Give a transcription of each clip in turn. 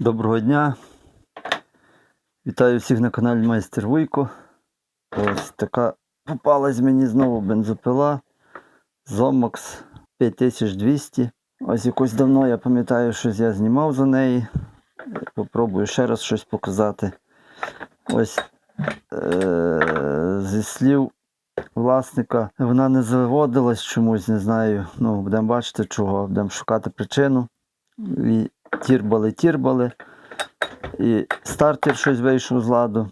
Доброго дня. Вітаю всіх на каналі Майстер Вуйко. Ось така попалась мені знову бензопила Zomox 5200. Ось якось давно я пам'ятаю, щось я знімав за неї. Попробую ще раз щось показати. Ось е- зі слів власника вона не заводилась чомусь, не знаю. Ну, будемо бачити чого, будемо шукати причину. І тірбали, тірбали. І стартер щось вийшов з ладу.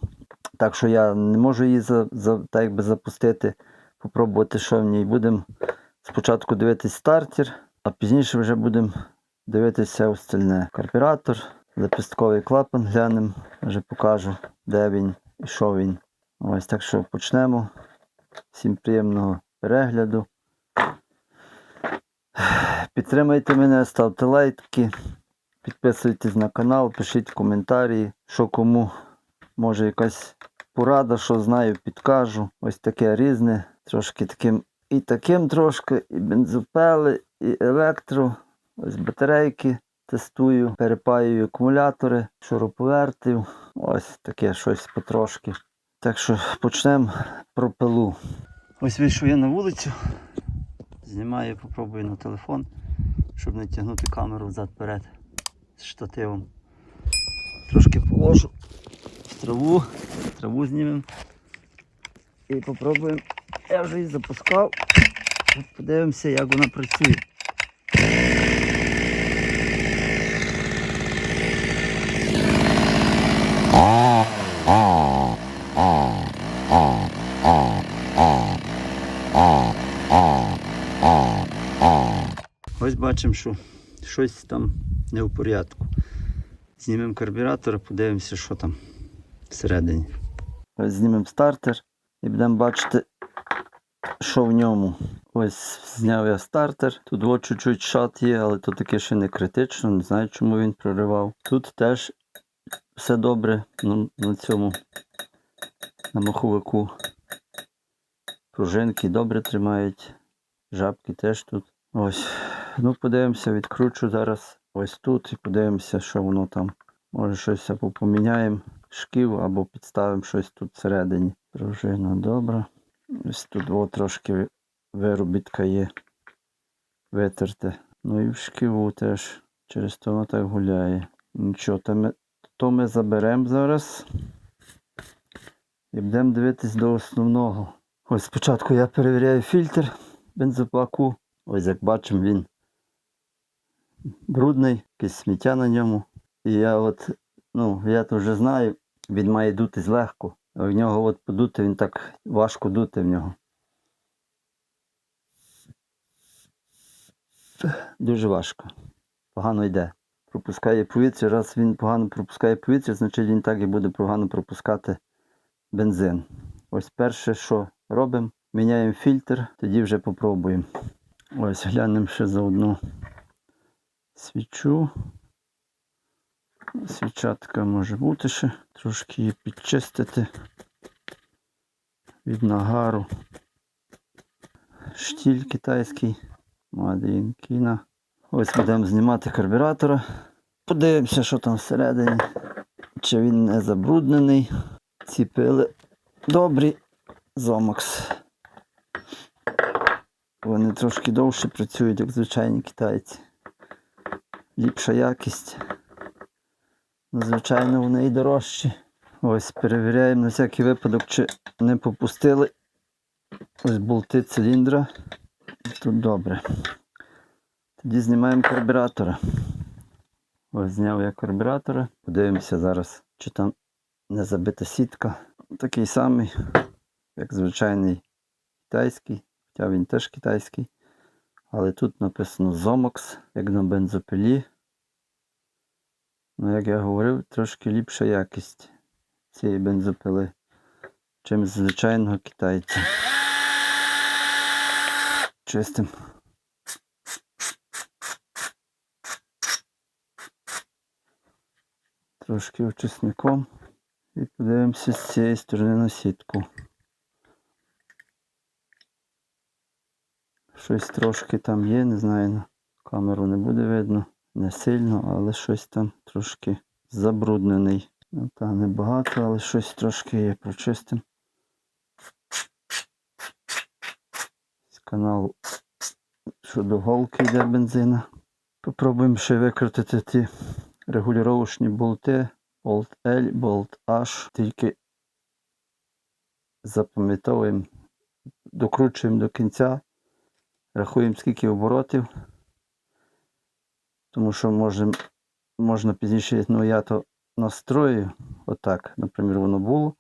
Так що я не можу її за, за, так якби запустити, попробувати, що в ній. Будемо спочатку дивитись стартер, а пізніше вже будемо дивитися остальне. Карбюратор, лепестковий клапан глянемо, вже покажу, де він і що він. Ось так що почнемо. Всім приємного перегляду. Підтримайте мене, ставте лайки, підписуйтесь на канал, пишіть коментарі, що кому може якась порада, що знаю, підкажу. Ось таке різне. Трошки таким і таким трошки, і бензопели, і електро. Ось батарейки тестую, перепаюю акумулятори, шуруповертів. Ось таке щось потрошки. Так що почнемо про пилу. Ось вийшов я на вулицю. Знімаю, попробую на телефон, щоб не тягнути камеру взад-перед з штативом. Трошки положу в траву, траву знімемо. І попробуємо. Я вже її запускав. Подивимося, як вона працює. Ось бачимо, що щось там не в порядку. Знімемо карбюратор, подивимося, що там всередині. Ось знімемо стартер і будемо бачити, що в ньому. Ось зняв я стартер. Тут от чуть-чуть шат є, але то таке ще не критично, не знаю, чому він проривав. Тут теж все добре ну, на цьому на маховику. Пружинки добре тримають. Жабки теж тут. Ось. Ну, подивимося, відкручу зараз ось тут і подивимося, що воно там. Може щось або поміняємо шків, або підставимо щось тут всередині. Пружина добра. Ось тут о, трошки виробітка є. Витерте. Ну і в шківу теж. Через то воно так гуляє. Нічого, то ми, то ми заберемо зараз. І будемо дивитись до основного. Ось спочатку я перевіряю фільтр бензопаку. Ось як бачимо, він брудний, якесь сміття на ньому. І я от, ну, я то вже знаю, він має дутись легко. В нього от подути, він так важко дути в нього. Дуже важко. Погано йде. Пропускає повітря. Раз він погано пропускає повітря, значить він так і буде погано пропускати бензин. Ось перше, що робимо, міняємо фільтр, тоді вже попробуємо. Ось глянемо ще за свічу. Свічатка може бути ще. Трошки її підчистити від нагару. Штіль китайський. Мадін Кіна. Ось будемо знімати карбюратора. Подивимося, що там всередині. Чи він не забруднений. Ці пили добрі. Зомакс. Вони трошки довше працюють, як звичайні китайці. Ліпша якість. Звичайно, вони і дорожчі. Ось перевіряємо на всякий випадок, чи не попустили. Ось болти циліндра. Тут добре. Тоді знімаємо карбюратора. Ось зняв я карбюратора. Подивимося зараз, чи там не забита сітка. Такий самий, як звичайний китайський, хоча він теж китайський. Але тут написано Zomox, як на бензопилі. Ну, як я говорив, трошки ліпша якість цієї бензопили, чим звичайного китайця. Чистим. Трошки очисником. І подивимося з цієї сторони на сітку. Щось трошки там є, не знаю, на камеру не буде видно. Не сильно, але щось там трошки забруднений. Ну, та небагато, але щось трошки є прочистим. З каналу щодо голки йде бензина. Попробуємо ще викрутити ті регулювачні болти. Болт L, болт H. Тільки запам'ятовуємо, докручуємо до кінця, рахуємо скільки оборотів. Тому що можем, можна пізніше, ну я то настрою, отак, наприклад, воно було.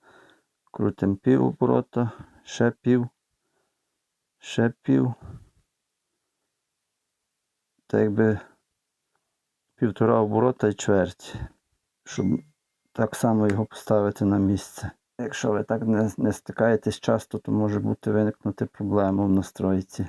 Крутимо пів оборота, ще пів, ще пів. Та якби півтора оборота і чверть, щоб так само його поставити на місце. Якщо ви так не, не стикаєтесь часто, то може бути виникнути проблема в настройці.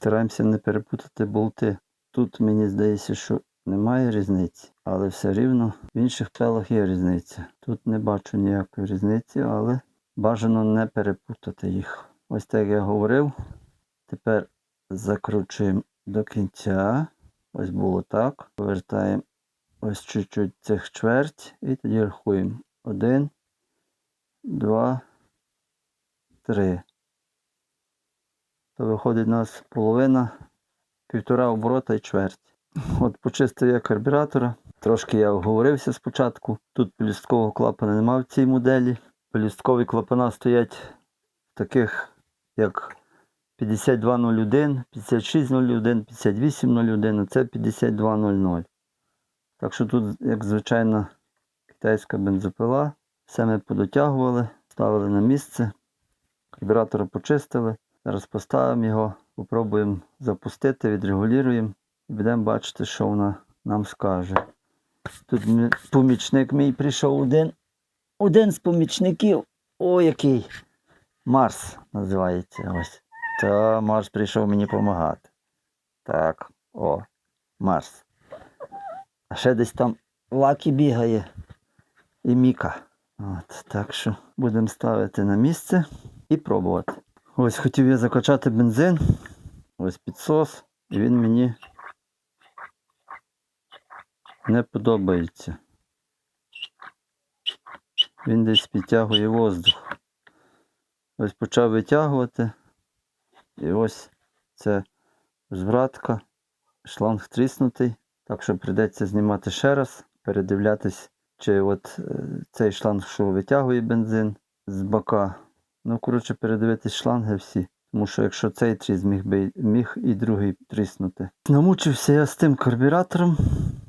Стараємося не перепутати болти. Тут мені здається, що немає різниці, але все рівно в інших пелах є різниця. Тут не бачу ніякої різниці, але бажано не перепутати їх. Ось так я говорив. Тепер закручуємо до кінця. Ось було так. Повертаємо ось чуть-чуть цих чверть і тоді рахуємо. Один, два, три. То виходить у нас половина, півтора оборота і чверть. От почистив я карбюратора. Трошки я оговорився спочатку. Тут пелюсткового клапана немає в цій моделі. Пелюсткові клапана стоять в таких, як 5201, 5601, 5801, а це 5200. Так що тут, як звичайна китайська бензопила, все ми подотягували, ставили на місце, карбюратора почистили. Зараз поставимо його, попробуємо запустити, відрегулюємо і будемо бачити, що вона нам скаже. Тут помічник мій прийшов один. Один з помічників. О, який! Марс називається ось. Та Марс прийшов мені допомагати. Так, о, Марс. А ще десь там Лакі бігає і Міка. От, так що будемо ставити на місце і пробувати. Ось хотів я закачати бензин. Ось підсос. І він мені не подобається. Він десь підтягує воздух. Ось почав витягувати. І ось це звратка. Шланг тріснутий. Так що прийдеться знімати ще раз, передивлятись, чи от е, цей шланг, що витягує бензин з бока. Ну, коротше, передивитись шланги всі. Тому що якщо цей тріс міг би міг і другий тріснути. Намучився я з тим карбюратором.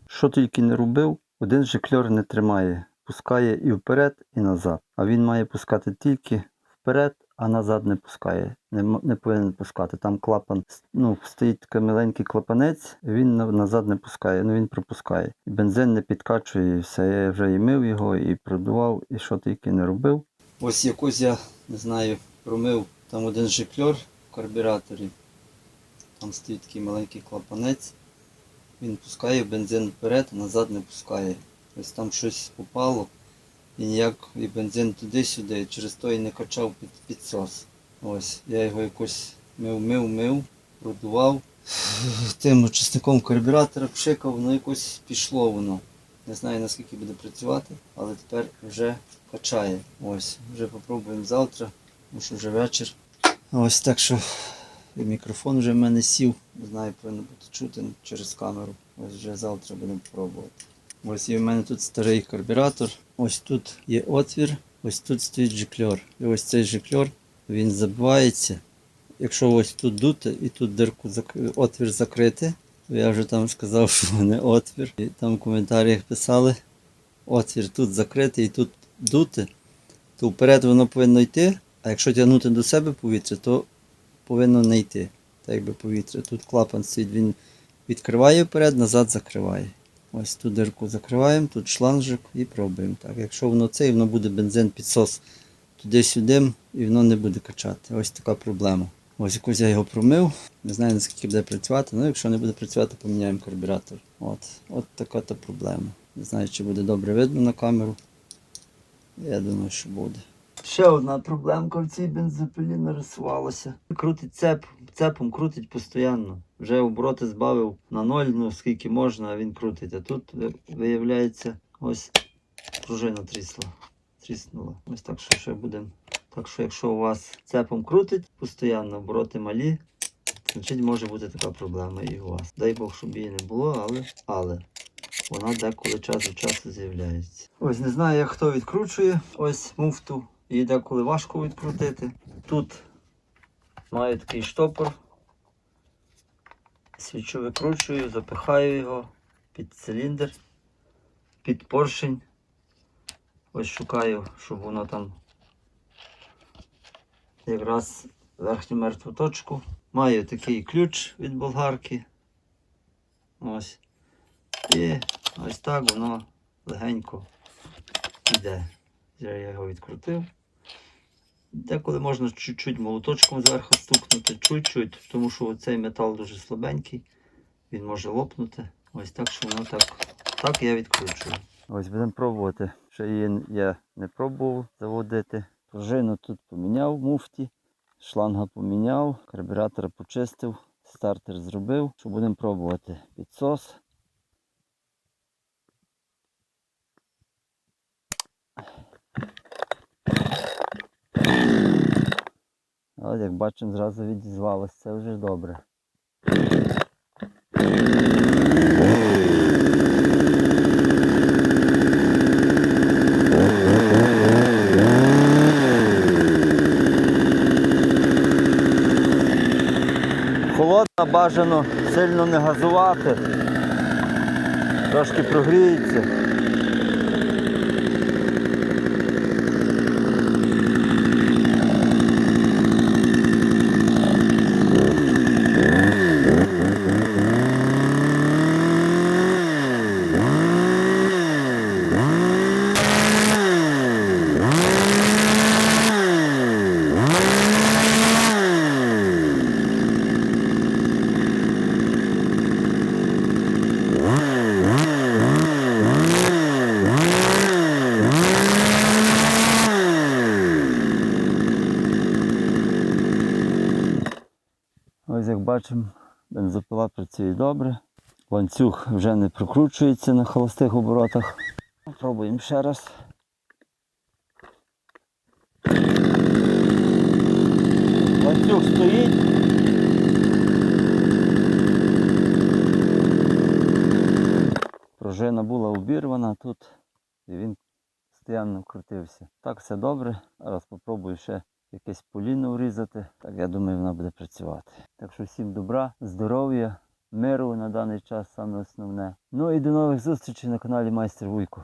Що тільки не робив, один же кльор не тримає. Пускає і вперед, і назад. А він має пускати тільки вперед, а назад не пускає. Не, не повинен пускати. Там клапан, ну, стоїть такий маленький клапанець, він назад не пускає, ну він пропускає. І бензин не підкачує, і все. Я вже і мив його, і продував, і що тільки не робив. Ось якось я не знаю, промив там один жикльор в карбюраторі. Там стоїть такий маленький клапанець. Він пускає бензин вперед, а назад не пускає. Ось там щось попало. І ніяк і бензин туди-сюди, через то і не качав під підсос. Ось, я його якось мив, мив, мив, продував. Тим очисником карбюратора пшикав, воно якось пішло воно. Не знаю наскільки буде працювати, але тепер вже качає. Ось, вже попробуємо завтра, тому що вже вечір. Ось так що і мікрофон вже в мене сів. Не знаю, повинно бути чути через камеру. Ось вже завтра будемо пробувати. Ось є в мене тут старий карбюратор. Ось тут є отвір, ось тут стоїть жикльор. І ось цей жикльор, він забивається. Якщо ось тут дути і тут дирку отвір закрити, я вже там сказав, що не отвір. І там в коментарях писали, отвір тут закритий і тут дути, то вперед воно повинно йти, а якщо тягнути до себе повітря, то повинно не йти. Так якби повітря. Тут клапан стоїть, він відкриває вперед, назад закриває. Ось ту дирку закриваємо, тут шланжик і пробуємо. Так, якщо воно це, воно буде бензин підсос туди-сюди і воно не буде качати. Ось така проблема. Ось якось я його промив. Не знаю наскільки буде працювати. Ну, якщо не буде працювати, поміняємо карбюратор. От, от така то проблема. Не знаю, чи буде добре видно на камеру. Я думаю, що буде. Ще одна проблемка в цій бензопилі нарисувалася. Крутить цеп, цепом крутить постійно. Вже обороти збавив на ноль, ну скільки можна, а він крутить. А тут виявляється, ось пружина трісла. Тріснула. Ось так що ще будемо. Так що, якщо у вас цепом крутить постійно, обороти малі, значить може бути така проблема і у вас. Дай Бог, щоб її не було, але, але вона деколи час від часу з'являється. Ось не знаю, як хто відкручує ось муфту. Її деколи важко відкрутити. Тут маю такий штопор. Свічу викручую, запихаю його під циліндр, під поршень. Ось шукаю, щоб воно там якраз верхню мертву точку. Маю такий ключ від болгарки. Ось. І ось так воно легенько йде. Я його відкрутив. Деколи можна чуть-чуть молоточком зверху стукнути, чуть-чуть, тому що цей метал дуже слабенький, він може лопнути. Ось так, що воно так. Так я відкручую. Ось будемо пробувати. Ще її я не пробував заводити. Пружину тут поміняв муфті, шланга поміняв, карбюратор почистив, стартер зробив. Що будемо пробувати? Підсос. От як бачимо, зразу відізвалося, це вже добре. Бажано сильно не газувати. Трошки прогріється. Ось як бачимо, бензопила працює добре. Ланцюг вже не прокручується на холостих оборотах. Пробуємо ще раз. Ланцюг стоїть. Пружина була обірвана тут і він постійно крутився. Так все добре. Зараз спробую ще якесь поліно врізати. Так я думаю, вона буде працювати. Так що всім добра, здоров'я, миру на даний час саме основне. Ну і до нових зустрічей на каналі Майстер Вуйко.